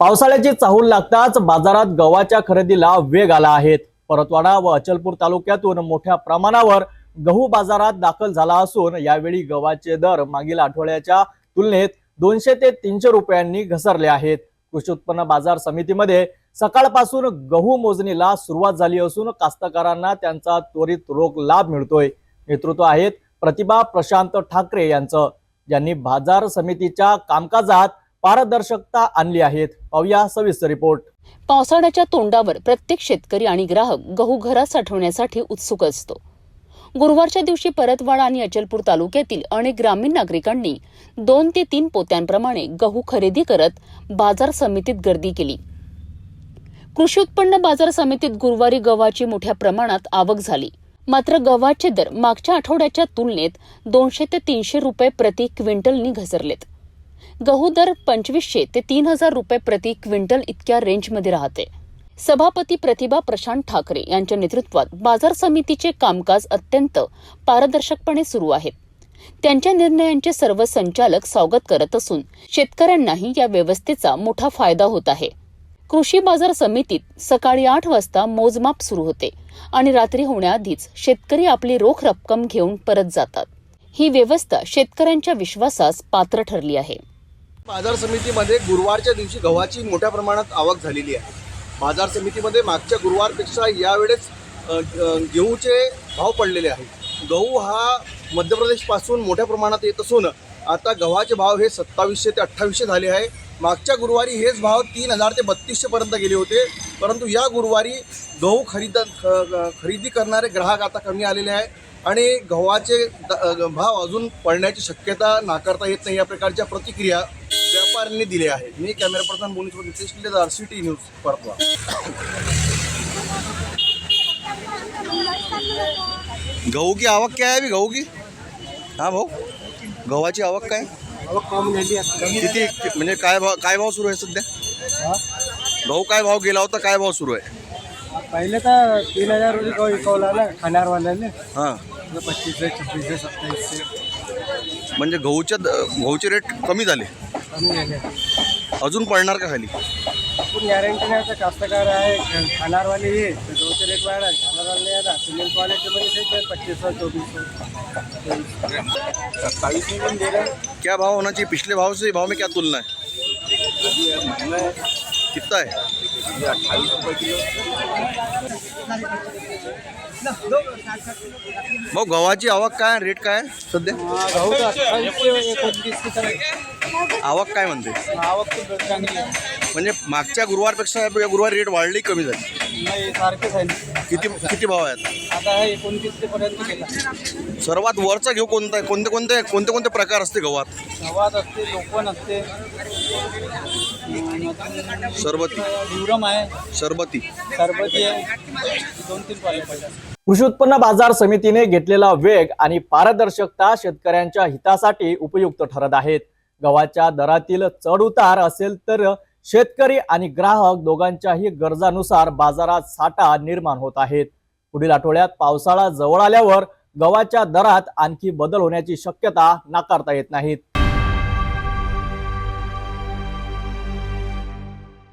पावसाळ्याची चाहूल लागताच बाजारात गव्हाच्या खरेदीला वेग आला आहे. परतवाडा व अचलपूर तालुक्यातून मोठ्या प्रमाणावर गहू बाजारात दाखल झाला असून यावेळी गव्हाचे दर मागील आठवड्याच्या तुलनेत दोनशे ते तीनशे रुपयांनी घसरले आहेत. कृषी उत्पन्न बाजार समितीमध्ये सकाळपासून गहू मोजणीला सुरुवात झाली असून कास्तकारांना त्यांचा त्वरित रोख लाभ मिळतोय. नेतृत्व आहेत प्रतिभा प्रशांत ठाकरे यांचं. ज्यांनी बाजार समितीच्या कामकाजात पारदर्शकता आणली आहेत. पाहूया सविस्तर रिपोर्ट. पावसाळ्याच्या तोंडावर प्रत्येक शेतकरी आणि ग्राहक गहू घरात साठवण्यासाठी उत्सुक असतो. गुरुवारच्या दिवशी परतवाडा आणि अचलपूर तालुक्यातील अनेक ग्रामीण नागरिकांनी दोन ते तीन पोत्यांप्रमाणे गहू खरेदी करत बाजार समितीत गर्दी केली. कृषी उत्पन्न बाजार समितीत गुरुवारी गव्हाची मोठ्या प्रमाणात आवक झाली. मात्र गव्हाचे दर मागच्या आठवड्याच्या तुलनेत दोनशे ते तीनशे रुपये प्रति क्विंटलनी घसरलेत. गहू दर पंचवीसशे ते तीन हजार रुपये प्रति क्विंटल इतक्या रेंजमध्ये राहते. सभापती प्रतिभा प्रशांत ठाकरे यांच्या नेतृत्वात बाजार समितीचे कामकाज अत्यंत पारदर्शकपणे सुरू आहे. त्यांच्या निर्णयांचे सर्व संचालक स्वागत करत असून शेतकऱ्यांनाही या व्यवस्थेचा मोठा फायदा होत आहे. कृषी बाजार समितीत सकाळी आठ वाजता मोजमाप सुरू होते आणि रात्री होण्याआधीच शेतकरी आपली रोख रक्कम घेऊन परत जातात. ही व्यवस्था शेतकऱ्यांच्या विश्वासास पात्र ठरली आहे. बाजार समितीमध्ये गुरुवारच्या दिवशी गव्हाची मोठ्या प्रमाणात आवक झालेली आहे. बाजार समितीमध्ये मागच्या गुरुवारपेक्षा यावेळेस गहूचे भाव पडलेले आहेत. गहू हा मध्य प्रदेशपासून मोठ्या प्रमाणात येत असून आता गव्हाचे भाव हे सत्तावीसशे ते अठ्ठावीसशे झाले आहे. मागच्या गुरुवारी हेच भाव तीन हजार ते बत्तीसशेपर्यंत गेले होते. परंतु या गुरुवारी गहू खरीद ख- खरेदी करणारे ग्राहक आता कमी आलेले आहे आणि गव्हाचे भाव अजून पडण्याची शक्यता नाकारता येत नाही या प्रकारच्या प्रतिक्रिया व्यापाऱ्यांनी दिल्या आहेत मी कॅमेरा पर्सन बोलून Nitesh Kille R C T news परतवा गहू की आवक काय आहे गहू की? हा भाऊ? गव्हाची आवक काय? किती? म्हणजे काय भाव काय भाव सुरू आहे सध्या? गहू काय भाव गेला होता काय भाव सुरू आहे? पहिले तर तीन हजार रुपये गहू विकवला ना खाणारवाल्याने. हां. पच्चीसशे छब्बीसशे सत्तावीसशे म्हणजे गहूच्या द- गहूचे रेट कमी झाले. कमी झाले. अजून पडणार का खाली? पण गॅरंटी नाही तर कास्तकार आहे. खाणारवाले ये तर गहूचे रेट वाढणार खाणारवाले नाही येणार सिमेंटवाल्याचे पण तेच आहे पच्चीसशे चोवीसशे पण दे रहे. हैं। क्या भाव होना चाहिए? पिछले भाव से भाव में क्या तुलना है. कितना है? भाऊ गव्हाची आवक काय रेट काय सध्या? गहू आवक काय म्हणते? आवक म्हणजे मागच्या गुरुवारपेक्षा गुरुवार रेट वाढली कमी झाली. नाही सारखेच आहे किती किती भाव आहेत? आता एकोणतीस ते पर्यंत सर्वात वरचा घेऊ कोणता आहे कोणते कोणते कोणते कोणते प्रकार असते गव्हात? गव्हात असते लोकवन असते. सरबती. आहे. सरबती. सरबती आहे. दोन तीन क्वालिटी कृषी उत्पन्न बाजार समितीने घेतलेला वेग आणि पारदर्शकता शेतकऱ्यांच्या हितासाठी उपयुक्त ठरत आहेत. गव्हाच्या दरातील चढ उतार असेल तर शेतकरी आणि ग्राहक दोघांच्याही गरजानुसार बाजारात साठा निर्माण होत आहेत. पुढील आठवड्यात पावसाळा जवळ आल्यावर गव्हाच्या दरात आणखी बदल होण्याची शक्यता नाकारता येत नाहीत.